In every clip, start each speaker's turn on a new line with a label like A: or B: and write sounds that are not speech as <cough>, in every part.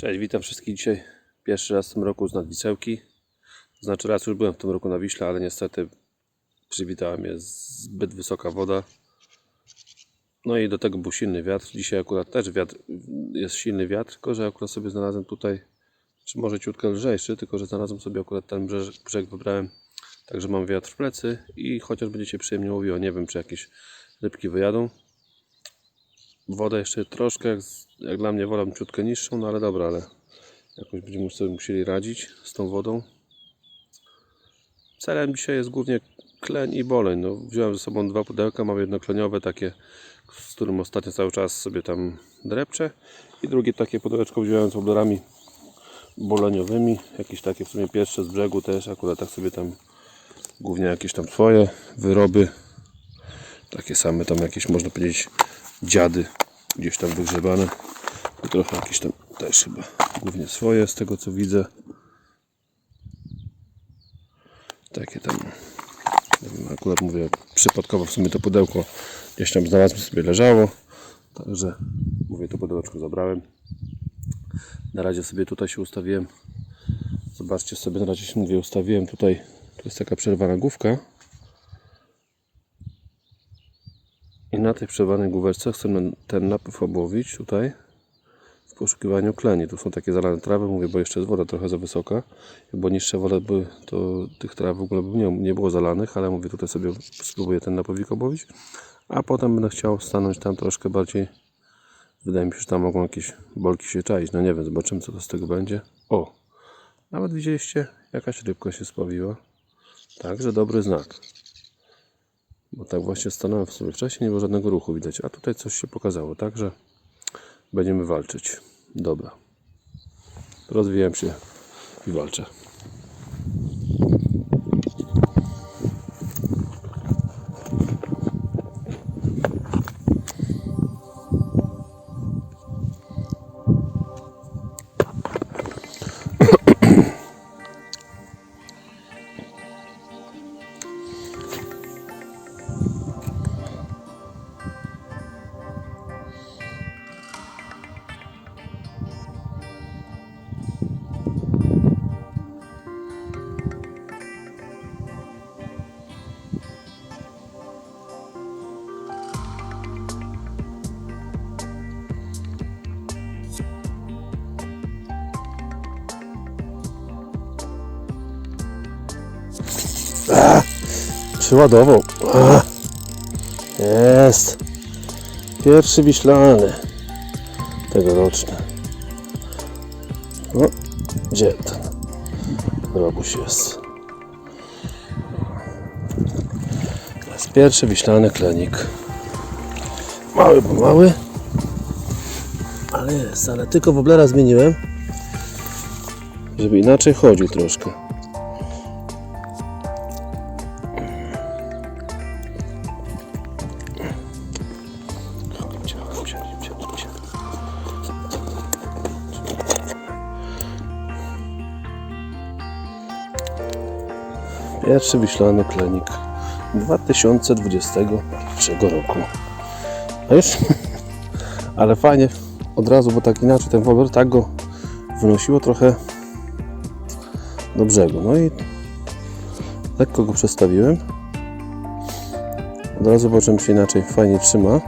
A: Cześć, witam wszystkich dzisiaj. Pierwszy raz w tym roku z Nadwisełki. Znaczy raz już byłem w tym roku na Wiśle, ale niestety przywitała mnie zbyt wysoka woda. No i do tego był silny wiatr. Dzisiaj akurat też wiatr, jest silny wiatr, tylko że akurat sobie znalazłem tutaj, czy może ciutkę lżejszy, tylko że znalazłem sobie akurat ten brzeg, brzeg wybrałem. Także mam wiatr w plecy i chociaż będzie się przyjemnie łowiło, nie wiem czy jakieś rybki wyjadą. Woda jeszcze troszkę, jak, jak dla mnie wolę ciutkę niższą, no ale dobra, ale jakoś będziemy sobie musieli radzić z tą wodą. Celem dzisiaj jest głównie kleń i boleń. No, wziąłem ze sobą dwa pudełka, mam jedno kleniowe takie, z którym ostatnio cały czas sobie tam drepczę i drugie takie pudełeczko wziąłem z woblerami boleniowymi, jakieś takie w sumie pierwsze z brzegu też, akurat tak sobie tam głównie jakieś tam swoje wyroby takie same tam jakieś można powiedzieć dziady gdzieś tam wygrzebane i trochę jakieś tam też chyba głównie swoje z tego co widzę. Takie tam nie wiem, akurat mówię przypadkowo w sumie to pudełko gdzieś tam znalazłem sobie leżało. Także mówię to pudełeczko zabrałem. Na razie sobie tutaj się ustawiłem. Zobaczcie sobie na razie się mówię ustawiłem tutaj. To jest taka przerwana główka na tej przerwanej główeczce chcę ten napływ obłowić tutaj w poszukiwaniu kleni. Tu są takie zalane trawy, mówię, bo jeszcze jest woda trochę za wysoka. Bo niższe wody by, to tych traw w ogóle by nie, nie było zalanych, ale mówię, tutaj sobie spróbuję ten napływik obłowić. A potem będę chciał stanąć tam troszkę bardziej. Wydaje mi się, że tam mogą jakieś bolki się czaić. No nie wiem, zobaczymy co to z tego będzie. O! Nawet widzieliście, jakaś rybka się spawiła. Także dobry znak. Bo tak właśnie stanąłem w sobie wcześniej, nie było żadnego ruchu widać, a tutaj coś się pokazało, także będziemy walczyć. Dobra. Rozwijam się i walczę. Przyładował. Jest. Pierwszy wiślany. Tegoroczny. No, gdzie ten robuś jest? Jest pierwszy wiślany klenik. Mały, bo mały. Ale jest, ale tylko woblera zmieniłem. Żeby inaczej chodził troszkę. Pierwszy wiślany klenik 2021 roku. A już, <laughs> ale fajnie od razu, bo tak inaczej ten wober tak go wynosiło trochę do brzegu. No i lekko go przestawiłem. Od razu zobaczyłem się inaczej fajnie trzyma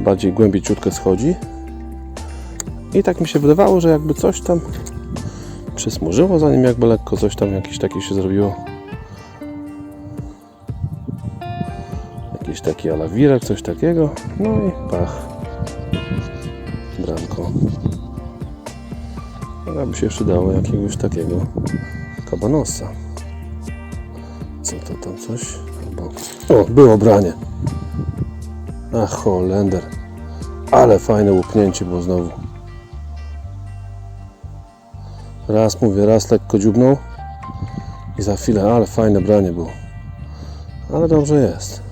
A: bardziej głębiej ciutkę schodzi. I tak mi się wydawało, że jakby coś tam przysmużyło, zanim jakby lekko coś tam jakieś takie się zrobiło. Jakiś taki alawirek, coś takiego. No i pach. Bramko. Ale by się przydało jakiegoś takiego kabanosa. Co to tam coś? O, było branie. Ach, Holender. Ale fajne łupnięcie było znowu. Raz mówię, raz lekko dziubnął i za chwilę, ale fajne branie było. Ale dobrze jest.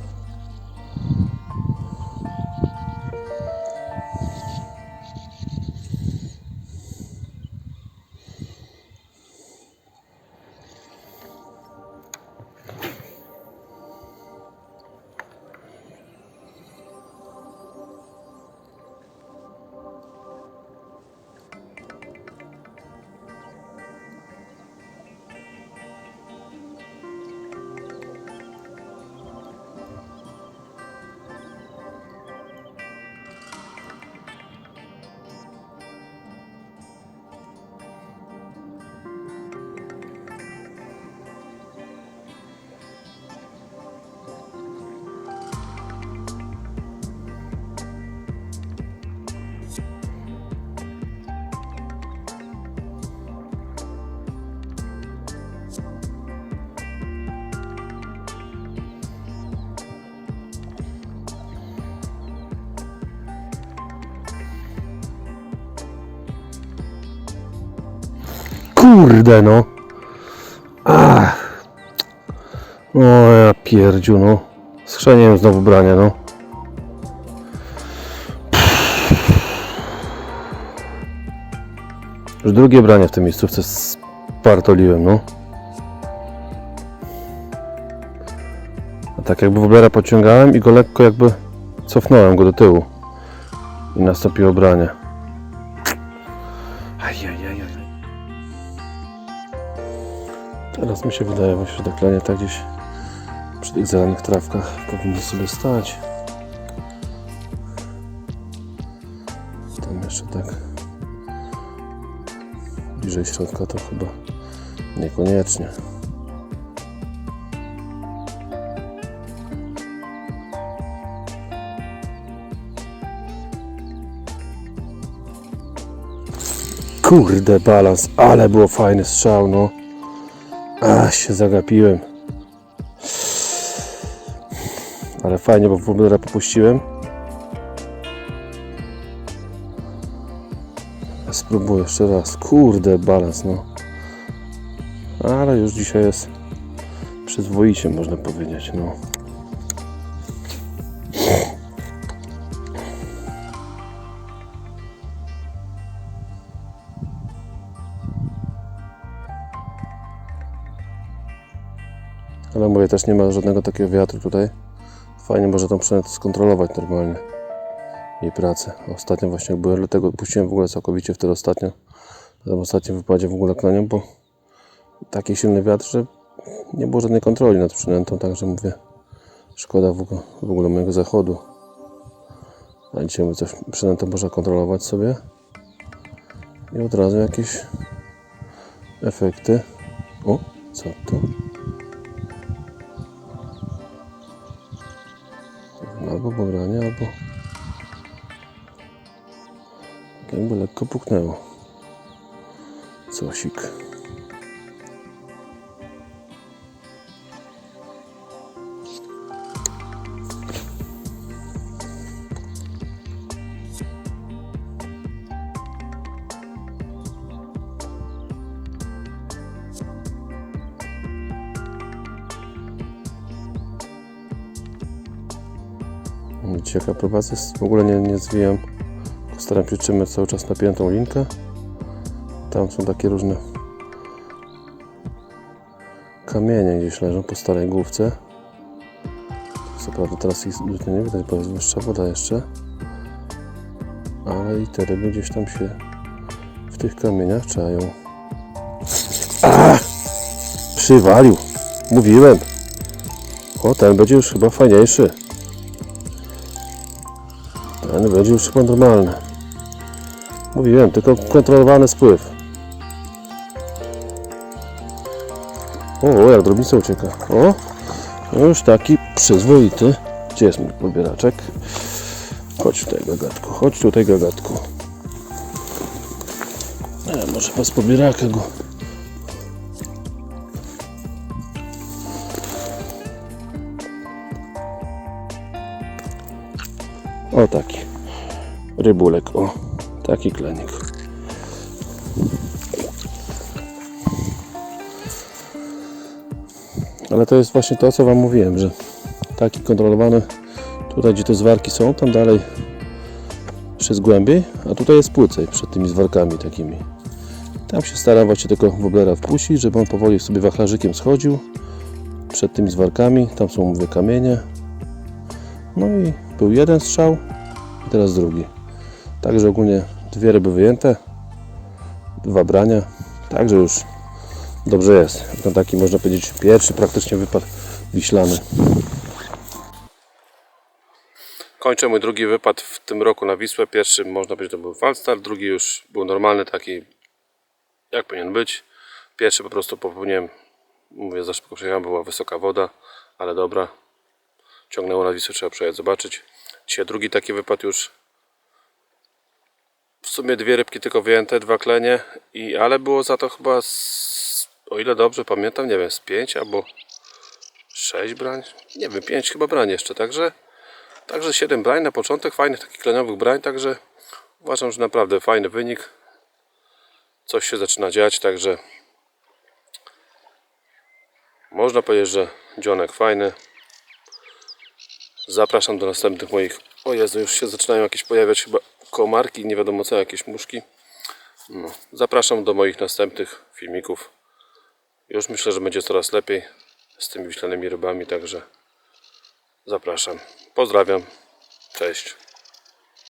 A: Kurde no. Ach. O ja pierdziu no. Schrzeniłem znowu branie no. Już drugie branie w tej miejscówce spartoliłem no. A tak jakby woblera pociągałem i go lekko jakby cofnąłem go do tyłu. I nastąpiło branie. Ajajajaj. Teraz mi się wydaje właśnie, że te klenie tak gdzieś przy tych zielonych trawkach powinny sobie stać. Tam jeszcze tak bliżej środka to chyba niekoniecznie. Kurde balans, ale było fajny strzał, no. A się zagapiłem. Ale fajnie, bo w ogóle popuściłem. Spróbuję jeszcze raz. Kurde balans, no. Ale już dzisiaj jest przyzwoicie, można powiedzieć, no. Ale mówię, też nie ma żadnego takiego wiatru tutaj. Fajnie można tą przynętę skontrolować normalnie. Jej pracę. Ostatnio właśnie jak byłem, dlatego puściłem w ogóle całkowicie wtedy ostatnio. Na tym ostatnim wypadzie w ogóle klanią, bo taki silny wiatr, że nie było żadnej kontroli nad przynętą, także mówię, szkoda w ogóle, w ogóle mojego zachodu. A dzisiaj coś przynętą można kontrolować sobie i od razu jakieś efekty. O, co to? Puknęło. Cosik. Widzicie jaka prowadzę? W ogóle nie, nie zwijam. Staram się trzymać cały czas napiętą linkę. Tam są takie różne kamienie gdzieś leżą po starej główce. Co prawda teraz ich nie widać, bo jest wyższa woda jeszcze. Ale i te ryby gdzieś tam się w tych kamieniach czają. Ach! Przywalił! Mówiłem! O, ten będzie już chyba fajniejszy. Ten będzie już chyba normalny. Mówiłem, tylko kontrolowany spływ. O, jak drobnica ucieka. O, już taki przyzwoity. Gdzie jest mój pobieraczek? Chodź tutaj, gagatku. Chodź tutaj, gagatku. E, może bez pobieraka go. O taki. Rybulek, o. Taki klenik. Ale to jest właśnie to, co Wam mówiłem, że taki kontrolowany, tutaj gdzie te zwarki są, tam dalej przez głębiej, a tutaj jest płycej przed tymi zwarkami takimi. Tam się staram właśnie tylko woblera wpuścić, żeby on powoli sobie wachlarzykiem schodził przed tymi zwarkami. Tam są mówię kamienie. No i był jeden strzał i teraz drugi. Także ogólnie dwie ryby wyjęte, dwa brania, także już dobrze jest. To taki można powiedzieć pierwszy praktycznie wypad wiślany. Kończę mój drugi wypad w tym roku na Wisłę. Pierwszy można powiedzieć to był falstart, drugi już był normalny taki jak powinien być. Pierwszy po prostu popełniłem, mówię za szybko przejechałem, była wysoka woda, ale dobra. Ciągnęło na Wisłę, trzeba przejechać, zobaczyć. Dzisiaj drugi taki wypad już w sumie dwie rybki tylko wyjęte, dwa klenie, i, ale było za to chyba, z, o ile dobrze pamiętam, nie wiem, z pięć albo sześć brań, nie wiem, pięć chyba brań jeszcze, także także siedem brań na początek, fajnych takich kleniowych brań, także uważam, że naprawdę fajny wynik, coś się zaczyna dziać, także Można powiedzieć, że dzionek fajny. Zapraszam do następnych moich. O Jezu, już się zaczynają jakieś pojawiać chyba komarki, nie wiadomo co, jakieś muszki. No, zapraszam do moich następnych filmików. Już myślę, że będzie coraz lepiej z tymi wiślanymi rybami, także zapraszam. Pozdrawiam. Cześć.